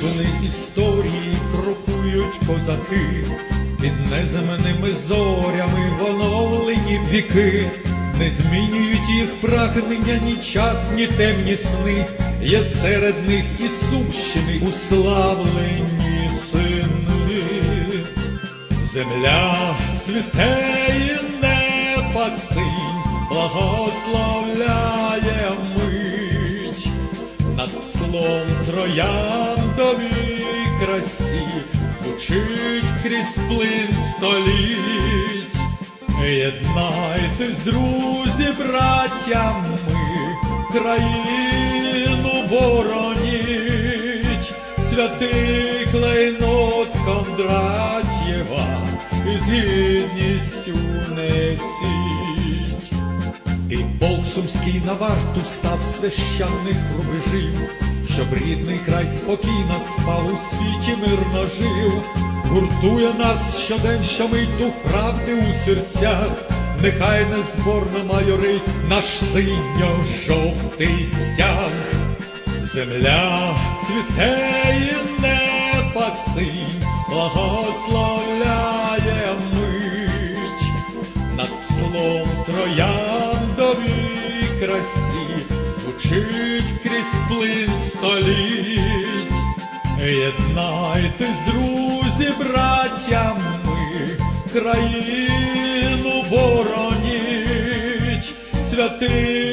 Рівни історії крокують козаки, під неземними зорями в оновлені віки, не змінюють їх прагнення ні час, ні темні сни, є серед них і сумщини уславлені сини. Земля цвіте і неба синь, благословляє над слом трояндовій красі звучить крізь плин століть. Єднайтесь, друзі, браття, ми країну бороніть, святий клейнот Кондратєва з гідністю несіть. Сумський на варту став священних рубежів, щоб рідний край спокійно спав у світі мирно жив, гуртує нас щодень, що ми дух правди у серцях, нехай незборно майорить наш синьо-жовтий стяг. Земля цвіте і неба синь благословляє трояндовій звучить крізь плин століть. Єднайтесь, друзі, браття, ми країну бороніть, святий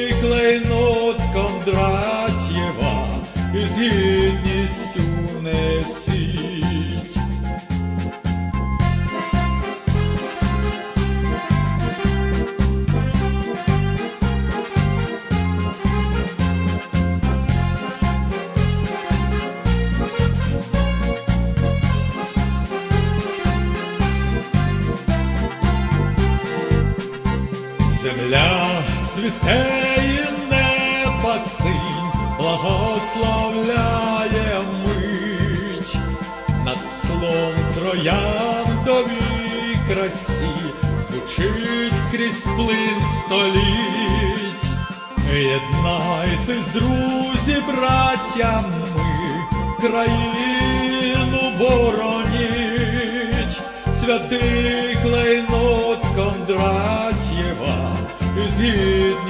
земля цвіте і небо синь благословляє мить над слом трояндовій красі звучить крізь плин століть. Єднайтесь, друзі, браття ми, країну бороніть, святий клейнот Кондрач. did